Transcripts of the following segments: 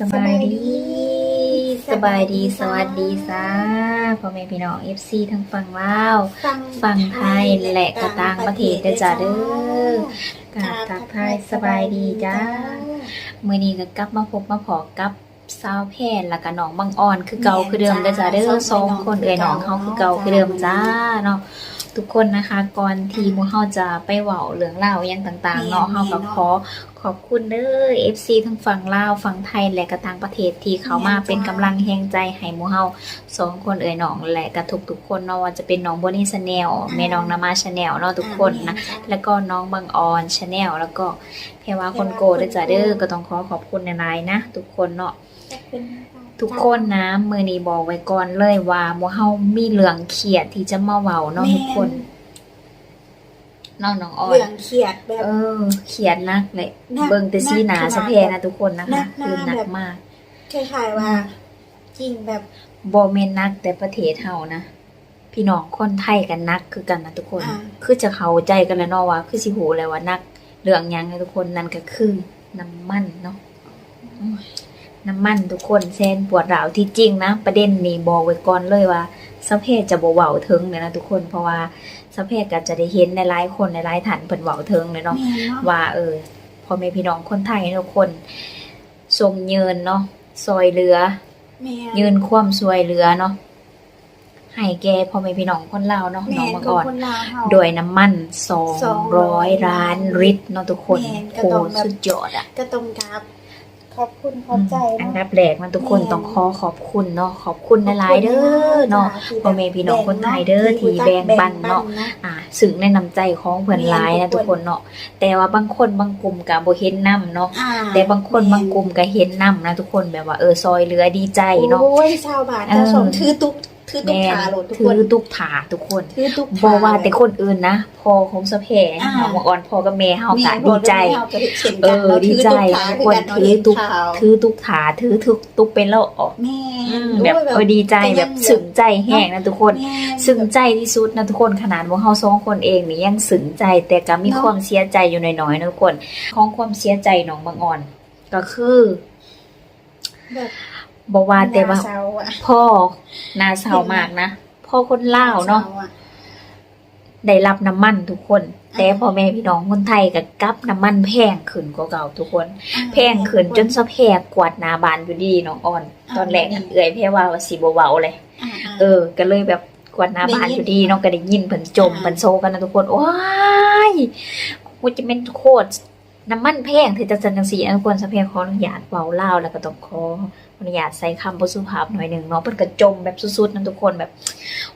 สบายดีสบายดีสวัสดีจ้าพ่อแม่พี่น้อง FC ทั้งฝั่งลาวฝั่งไทยและก็ต่างประเทศเด้อจ้าเด้อกราบทักทายสบายดีจ้ามื้อนี้ก็กลับมาพบมาพอกับสาวแพนแล้วก็น้องบังอ่อนคือเก่าคือเดิมเด้อจ้าเด้อสองคนเอ้ยน้องเฮาคือเก่าคือเดิมจ้าเนาะ ทุกคนนะคะ ก่อนที่หมู่เฮาจะไปเว้าเรื่องราวอิหยังต่างๆเนาะเฮาก็ขอขอบคุณเด้อ FC ทั้งฝั่งลาวฝั่งไทยและก็ต่างประเทศที่เขามาเป็นกำลังแห่งใจให้หมู่เฮาสองคนเอ่ยน้องและก็ทุกๆคนเนาะว่าจะเป็นน้องโบนี่ชาแนลแม่น้องนามาชาแนลเนาะทุกคนนะแล้วก็น้องบังออนชาแนลแล้วก็เพรว่าคนโกเด้อจ้าเด้อก็ต้องขอขอบคุณในไลน์นะ ทุกคนเนาะ ทุกคนนะมือนี้บอกไว้ก่อนเลยว่าหมู่เฮามีเรื่องเครียดที่จะมาเว้าเนาะทุกคนเน้องน้องออนเหลืองเขียดแบบ เออ เขียนนักเลยหนักเบิ่งแต่ซีหนาหนักขนาดสะเพนะทุกคนนะหนัคะกคือหนักแบบ มากคล้ายๆว่าจริงแบบบ่แม่นนักแต่ประเทศเฮานะพี่น้องคนไทยกันนักคือกันนะทุกคน อ่าคือจะเข้าใจกันแล้วเนาะว่าคือสิฮู้เลยว่านักเรื่องหยังนะทุกคนนั่นก็คือน้ำมันเนาะอืม น้ำมันทุกคนแซนปวดร้าวที่จริงนะ ประเด็นนี้บอกไว้ก่อนเลยว่าสะเพศจะบ่เว้าถึงเลยนะทุกคนเพราะว่าสะเพศก็จะได้เห็นในหลายๆคนในหลายท่านเพิ่นเว้าถึงเลยเนาะแม่เนาะว่าเออพ่อแม่พี่น้องคนไทยทุกคนทรงเยินเนาะซอยเรือแม่ยืนคว่ำซวยเรือเนาะให้แก่พ่อแม่พี่น้องคนลาวเนาะแม่น้องมากับก่อนคนลาวเฮาโดยน้ำมันสองร้อย200ล้านลิตรเนาะทุกคนแม่ก็โคต้องแบบสุดยอดอะก็ตรงกับ ขอบคุณขอบใจอันเนาะ ดับแรกมันทุกคนแม่ต้องขอขอบคุณเนาะขอบคุณหลายๆเด้อเนาะ พ่อแม่พี่น้องคนไทยเด้อที่แบ่งปันเนาะ อ่าสึงในน้ำใจของเพื่อนหลายนะทุกคนเนาะแต่ว่าบางคนบางกลุ่มก็บ่เห็นนํเนาะอ่าแต่บางคนบางกลุ่มก็เห็นนํนะทุกคนแบบว่าเออซอยเหลือดีใจเนาะ โอ้ยชาวบ้านเออเจ้าสมถือตุ๊ก ถือตุ๊กแม่ขาโหลดทุกถืคนอตุกถาทุกคนถือตุ๊กบ่ว่าแต่คนอื่นนะ พอของสะเพอ่าน้องบังอ่อนพอกับแม่เฮาแม่ก็ดีใจพ่อกับแม่เฮาก็เช่นเอกันอเนาะดีถือใจตุ๊กขาทุกคือคนกันเนาะถือเห็นตุ๊กข่าวถือตุกถาถือทุกตุกเป็นแล้วออกแม่อืมแบบโอ้ยเออดีใจแบบซึ้งใจแห้งนะทุกคนแม่ซึ้งใจที่สุดนะทุกคนขนาดว่าเฮาสองคนเองนี่ยังซึ้งใจแต่ก็มีเนาะความเสียใจอยู่หน่อยๆนะทุกคนของความเสียใจน้องบางอ่อน ก็คือแบบ บ่ว่าแต่ว่าหน้เศร้อะพ่อนาเศร้ามากนะ พ่อคนลาวเนาะ ศร้อได้รับน้ำมันทุกคนอ่าแต่พ่อแม่พี่น้องคนไทยก็กลับน้ำมันแพงขึ้นกว่าเก่าทุกคน แพงขึ้นจนสะแพกกวาดหนาบานอยู่ดีน้องอ่อน ตอนแรกอะเอื่อยแพ่ว่าว่าสิบ่เว้าเลยอ่าเออ ก็เลยแบบกวาดหน้าบ้านอยู่ดีเนาะก็ได้ยินเพิ่นจมอ่า เพิ่นโซกันนะทุกคนว้ายกูจะเป็นโคตรน้ำมันแพงที่จะจันจังสีนะทุกคนสะเพงขออนุญาตเว้าเล่าวแล้วก็ต้องขอ อนุญาตใส่คำบ่สุภาพหน่อยหนึ่งเนาะเพิ่นก็จมแบบสุดๆนะทุกคนแบบ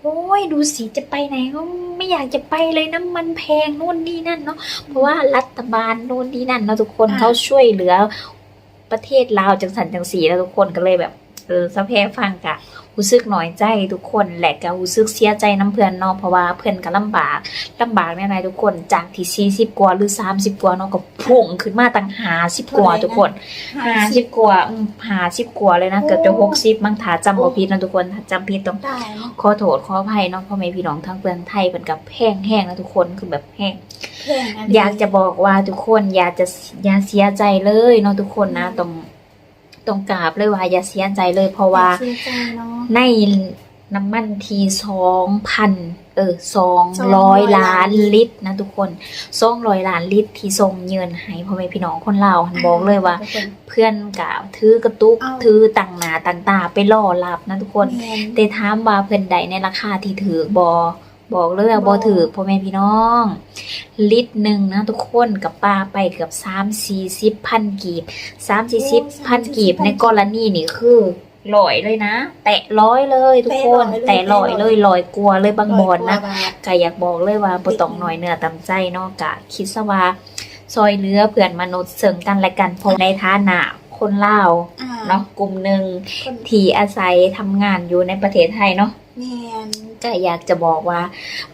โอ้ยดูสิจะไปไหนก็ไม่อยากจะไปเลยน้ำมันแพงนู่นนี่นั่นเนาะเพราะว่ารัฐบาลนู่นนี่นั่นเนาะทุกคนอ่าเขาช่วยเหลือประเทศลาวจังสันจังสีแล้วทุกคนก็เลยแบบ เออสะเพฟังกะรู้สึกหน่อยใจทุกคนแหละก็รู้สึกเสียใจน้ำเพื่อนเนาะเพราะว่าเพื่อนก็ลำบากลำบากแน่ๆทุกคนจากที่40กว่าหรือ30กว่าเนาะก็พุ่งขึ้นมาตั้ง50กว่าทุกคน50กว่าอืม50กว่าเลยนะเกือบจะ60มั้งถ้าจำบ่ผิดนะทุกคนถ้าจำผิดต้องได้เนาะขอโทษขออภัยเนาะพ่อแม่พี่น้องทั้งเมืองไทยเป็นกับแห้งแห้งนะทุกคนคือแบบแห้งแพงนนี้อยากจะบอกว่าทุกคนอย่าจะอย่าเสียใจเลยเนาะทุกคนนะต้อง ต้องกราบเลยว่าอย่าเสียใจเลยเพราะว่าเสียใจเนาะในน้ำมันทีสองพันเออสองร้200อยล้านล้านลิตรนะทุกคนสองร้อยล้านลิตรที่ทรงเงินให้พ่อแม่พี่น้องคนลาวหันบอกเลยว่า ทุกคน เพื่อนกล่าวถือกระตุกเอาถือต่างหนาต่างตาไปล่อลับนะทุกคน แม่น แต่ถามว่าเพิ่นใดในราคาที่ถือบอ บอกเลยว่าบ่บ่ถือพ่อแม่พี่น้อง ลิตรหนึ่งนะทุกคนกับปลาไปเกือบสามสี่สิบพันกีบสามสี่สิบพันกีบในกรณีนี่คือลอยเลยนะ แตะร้อยเลยทุกคน แตะแต่ร้ลออยยเลเลยยลอยกลัวเลยบางบอลนะร้ยกว่าบาทก็อยากบอกเลยว่าบ่ต้องหน่อยเนื้อตำใจเนาะกะคิดซะว่าซอยเหลือเพื่อนมนุษย์เสริมกันและกันเพราะในฐานะคนลาวอ่าเนาะกลุ่มหนึ่งคนที่อาศัยทำงานอยู่ในประเทศไทยเนาะแม่น ก็อยากจะบอกว่า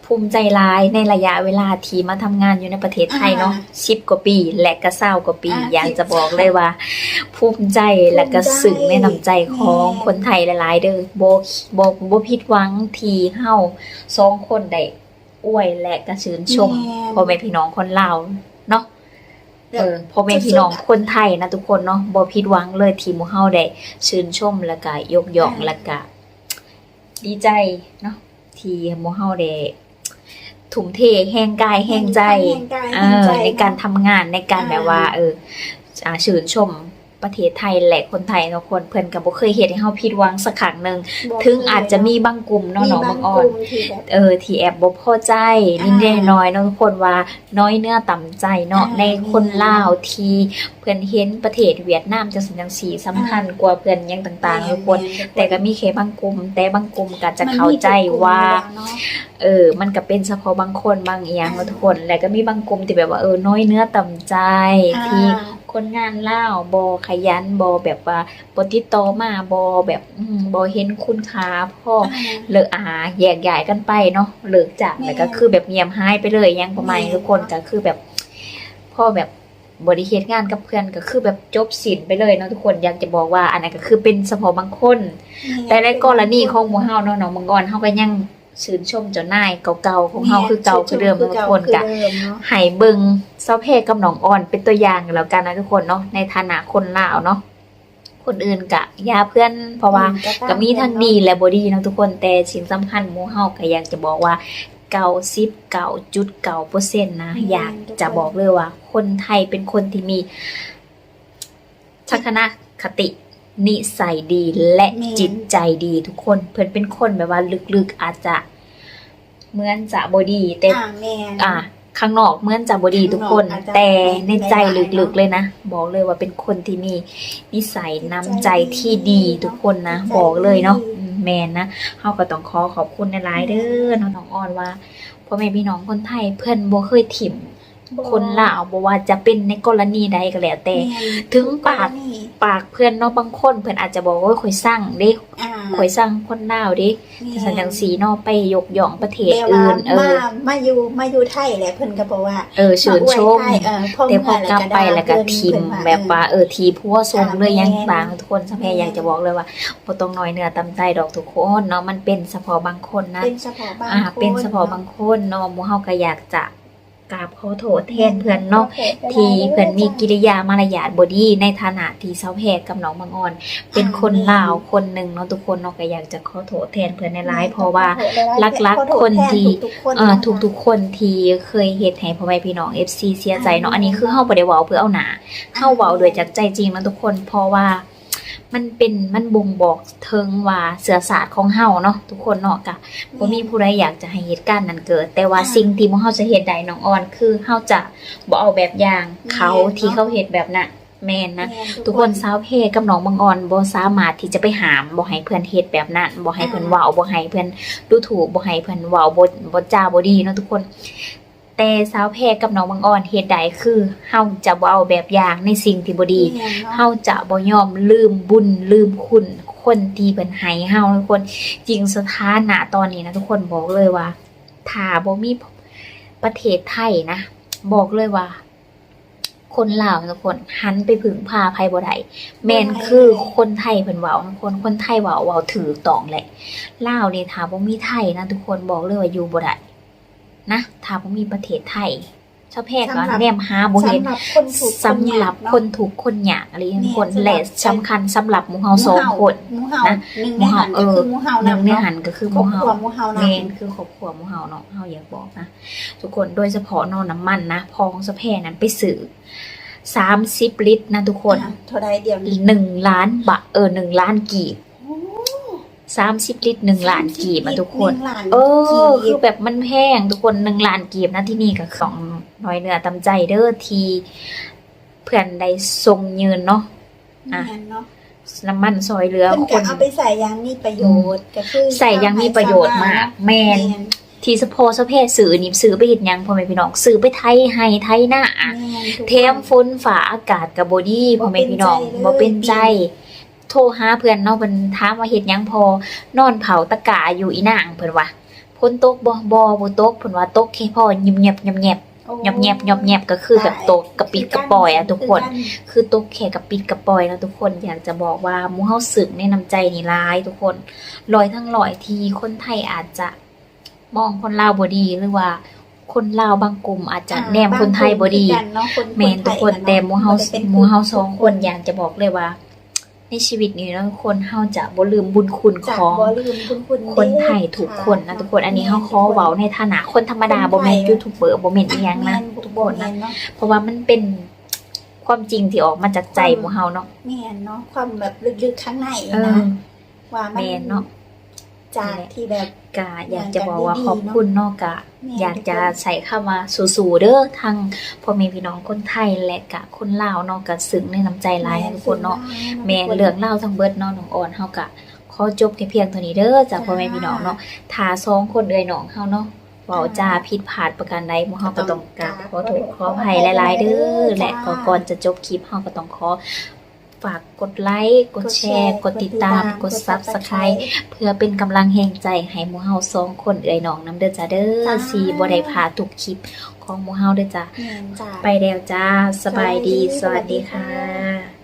ภูมิใจร้ายในระยะเวลาที่มาทำงานอยู่ในประเทศไทยเนาะสิบกว่าปี และก็เศร้ากว่าปีอ่าอยากจะบอกเลยว่า ภูมิใจและก็สึ่งในน้ำใจของคนไทยหลาย ๆ เด้อโบโบโบผิดหวังที่เฮาสองคนได้อวยและก็ชื่นชมแม่นพ่อแม่พี่น้องคนลาวเนาะเออพ่อแม่พี่น้องคนไทยนะทุกคนเนาะบ่ผิดหวังเลยที่หมู่เฮาได้ชื่นชมแล้วก็ยกย่องแล้วก็ดีใจเนาะ ที่หมู่เฮาได้ทุ่มเทแห่งกายแห่งใจแห่งกายเอแห่งอใจ ในการทำงานในการอ่าแบบว่า เอออ่าชื่นชม ประเทศไทยและคนไทยเนาะคนเพิ่นก็บ่เคยเฮ็ดให้เฮาผิดหวังสักครั้งหนึงบอกถึงอาจจะมีบางกลุ่มเนาะน้องมีบางกอ่อนลุ่มที่แบบเออที่แอบบ่พอใจนิดอ่าน้อยๆเนาะทุกคนว่าน้อยเนื้อต่ำใจเนาะอ่าในคนลาวที่เพิ่นเห็นประเทศเวียดนามจังซี่จังซี่สำคัญกว่าเพิ่นหยังต่างๆทุกคน แต่ก็มีแค่บางกลุ่ม แต่บางกลุ่มก็จะเข้าใจว่าเออ มันก็เป็นเฉพาะบางคนบางเอียงเนาะทุกคน แล้วก็มีบางกลุ่มที่แบบว่าเออน้อยเนื้อต่ำใจที่คนงานเล่าวบอขยันบอแบบว่าบติดต่อมาบอแบบอืมบอเห็นคุณค่าพ่อเลิกอาแยกย้ายกันไปเนาะเลิกจากแม่แล้วก็คือแบบเงียบหายไปเลยยังประมาณนี้แม่ทุกคนก็คือแบบพ่อแบบบริเหตุงานกับเพื่อนก็คือแบบจบสินไปเลยเนาะทุกคนอยากจะบอกว่าอันนั้นก็คือเป็นเฉพาะบางคน แต่ในกรณีของหมู่เฮาเนาะน้องมังกรเฮาก็ยัง ชื่นชมเจ้านายเก่าๆของเฮาคือเก่าคือเดิมเนาะทุกคนกะให้เบิงเซาเพกับน้องอ่อนเป็นตัวอย่างแล้วกันนะทุกคนเนาะในฐานะคนลาวเนาะคนอื่นกะอยาเพื่อน เพราะว่าก็มีทั้งดีและบ่ดีเนาะทุกคนแต่สิ่งสำคัญหมู่เฮาก็อยากจะบอกว่าเก่าสิบเก่าจุดเก่าเปอร์เซ็นต์นะ อยากจะบอกเลยว่า คนไทยเป็นคนที่มีทัศนคติ นิสัยดีและจิตใจดีทุกคน เพิ่นเป็นคนแบบว่าลึกๆอาจจะเหมือนจะบ่ดีแต่ อ่าแม่นอะข้างนอกเหมือนจะบดีทุกคน ข้างนอกอาจจะแต่ในใจไม่ได้ลึกๆเลยนะ บอกเลยว่าเป็นคนที่มีนิสัยน้ำใจที่ดีทุกคนนะใจดีบอกเลยเนาะอืมแมนนะเฮาก็ต้องขอขอบคุณในหลายๆเด้อน้องน้องอ่อนว่าพ่อแม่พี่น้องคนไทยเพื่อนบ่เคยถิ่ม คนลาวบ่ว่าจะเป็นในกรณีใดก็แล้วแต่แม่นถึงปากนี่ปากเพื่อนเนาะบางคนเพื่อนอาจจะบอกว่าข่อยสร้างเด้อ่าข่อยสร้างคนลาวเด้แต่สันจังสีเนาะไปยกย่องประเทศแต่ว่าอื่นเอมาอมาอยู่มาอยู่ไทยแหละเพิ่นก็บอกว่า เออชื่นชมาอวยไทยเออพ่อแต่พอเมื่กลับไปแล้วก็ด่าทีมเพิ่นแบบว่าเออทีพัวทรงเลยยังแม่นบางทุกคนสะแพรอยากจะบอกเลยว่าบ่ต้องน้อยเนื้อตำใจดอกทุกคนเนาะมันเป็นเฉพาะบางคนนะเป็นเฉพาะบางอ่าคนเป็นเฉพาะบางคนเนาะหมู่เฮาก็อยากจะ กราบขอโทษแทนเพื่อนเนาะที่เพื่อนมีกิริยามารยาทบ่ดีในฐานะที่เซาแพรกับน้องบางอ่อน เป็นคนลาวคนหนึ่งเนาะทุกคนเนาะก็อยากจะขอโทษแทนเพื่อนในหลายๆเพราะว่ารักๆคนที่เอ่อทุกๆคนที่เคยเฮ็ดให้พ่อแม่พี่น้อง FC เสียใจเนาะอันนี้คือเฮาบ่ได้เว้าเพื่อเอาหนาเฮาเว้าด้วยจากใจจริงเนาะทุกคนเพราะว่า มันเป็นมันบ่งบอกถึงว่าเสือศาสตร์ของเฮาเนาะทุกคนเนาะกะบ่มีผู้ใดอยากจะให้เหตุการณ์นั้นเกิด แต่ว่าสิ่งที่พวกเฮาจะเฮ็ดได้น้องออน คือเฮาจะบ่เอาแบบอย่างเขาที่เขาเฮ็ดแบบนั้นแม่นนะทุกคนสาวเพศกับน้องบางออนบ่สามารถที่จะไปหามบ่ให้เพื่อนเฮ็ดแบบนั้นบ่ให้เพื่อนเว้าบ่ให้เพื่อนดูถูกบ่ให้เพื่อนเว้าบ่บ่จ้าบ่ดีเนาะทุกคน แต่สาวเพศกับน้องบางออนเฮ็ดได้คือเฮาจะบ่เอาแบบอย่างในสิ่งที่บ่ดีเฮาจะบ่ยอมลืมบุญลืมคุณคนที่เพิ่นให้เฮาทุกคนจริงสถานะตอนนี้นะทุกคนบอกเลยว่าถ้าบ่มีประเทศไทยนะบอกเลยว่า คนลาวทุกคนหันไปพึ่งพาภัยบ่ได้แม่นคือคนไทยเพิ่นเว้าทุกคนคนไทยเว้าเว้าถือตองแหละลาวนี่ถ้าบ่มีไทยนะทุกคนบอกเลยว่าอยู่บ่ได้ นะถ้าบ่มีประเทศไทยชาวแพร่ก็แนมหาบ่เห็นสำหรับคนถูกสำหรับคนถูกคนยากอะไรอย่างเนี่ยคนสำหรับและสำคัญสำหรับหมู่เฮาสองคนหมูเห่านะหนึ่งในหันก็คือหมูเห่าหนึ่งในเาะหันก็คือหครอมู่บเฮาครัวหมูเห่าแมนำนคือครอบครัวหมู่เฮาเนาะเฮาอยากบอกนะทุกคนโดยเฉพาะเนอนน้ำมันนะพองสะแพนั้นไปซื้อ30ลิตรนะทุกคนอ่าเท่าใดเดียวนี้หนึ่งล้านบาทเออหนึ่งล้านกีบ 30ลิตรหนึ่งล้านกีบอะทุกคน หงล้านเออ กีคืบอแบบมันแพงทุกคนหนึ่งล้านกีบนะที่นี่ก็ของน้อยเนื้อตำใจเด้อทีเพื่อนได้ทรงยืนเนาะ อะแม่นเนาะน้ำมันซอยเรือเพิ่นคก็นอางไปใส่ยางมีประโยชน์ก็คือใส่อยังมีประโยชน์มาก แมนแม่นทีสะโพสะเพศสื่อนี่สื่อไปเห็นยังพ่อแม่พี่น้องสื่อไปไทยให้ไทยหน้าแม่นทุกเทมฝนฝาอากาศกับบอดี้พ่อแม่พี่น้องบ่บ่เป็เป็นนใจใจ โทรหาเพื่อนเนาะเพิ่นถามว่าเฮ็ดหยังพอนอนเผาตะกาอยู่อีนางเพิ่นว่าพ้นตกบ่บ่บ่ตกเพิ่นว่าตกแค่พอเงียบๆเงียบโอ้ๆเงียบๆเงียบๆก็คือแบบตกกระปิดกระปอยอะทุกคน คือตกแค่กับปิดกับปล่อยนะทุกคนอยากจะบอกว่าหมูเฮาสึกในน้ำใจนี่ร้ายทุกคนลอยทั้งลอยทีคนไทยอาจจะมองคนลาวบ่ดีหรือว่า คนลาวบางกลุ่มอาจจะอ่าแนมคนไทยบ่ดีบางกลุ่มคือกันเนาะคนแม่นทุกคนไทยแต่หมู่เฮาบ่ได้ป็นหมู่เฮาสองคนอยากจะบอกเลยว่า ในชีวิตนี้เนาะคนเฮาจะบ่ลืมบุญคุณจากของบ่ลืมคุณคุณคนไทยทุกคนนะทุกคนอันนี้เฮาขอเว้าในฐานะคนธรรมดาบ่แม่นยูทูบเบอร์บ่แม่นอีหยังนะทุกคนนะเนาะเพราะว่ามันเป็นความจริงที่ออกมาจากใจหมู่เฮาเนาะแม่นเนาะความแบบลึกๆข้างในเอนะอว่ามัแม่นเนาะ จากที่แบบ กะอยากจะบอกว่าดีๆขอบคุณเนาะกะแม่นอยากจะใส่เข้ามาสู่ๆเด้อทางพ่อแม่พี่น้องคนไทยและกะคนลาวเนาะกะซึ้งในน้ำใจหลายนะทุกคนเนาะแม่นเรื่องเล่าวทั้งเบิดเนาะน้องอ่อนเฮากะขอจบแค่เพียงเท่านี้เด้อจากพ่อแม่พี่น้องเนาะถ้าสองคนเอ่ยน้องเฮาเนาะเว้าจาผิดพลาดประการใดหมู่เฮาก็ต้องกราบขอโทษขออภัยหลายๆเด้อและก็ก่อนจะจบคลิปเฮาก็ต้องขอ ฝากกดไลค์ กดแชร์ กดติดตาม กด Subscribe เพื่อเป็นกำลังแห่งใจ ให้หมู่เฮาสองคนเอ่ยน้องนํเด้อจ้าเด้อสิบ่ได้พลาดทุกคลิปของหมู่เฮาเด้อจ้าแม่นจ้าไปแล้วจ้า สบายดีสสวัวัสสดีดีค่ะค่ะ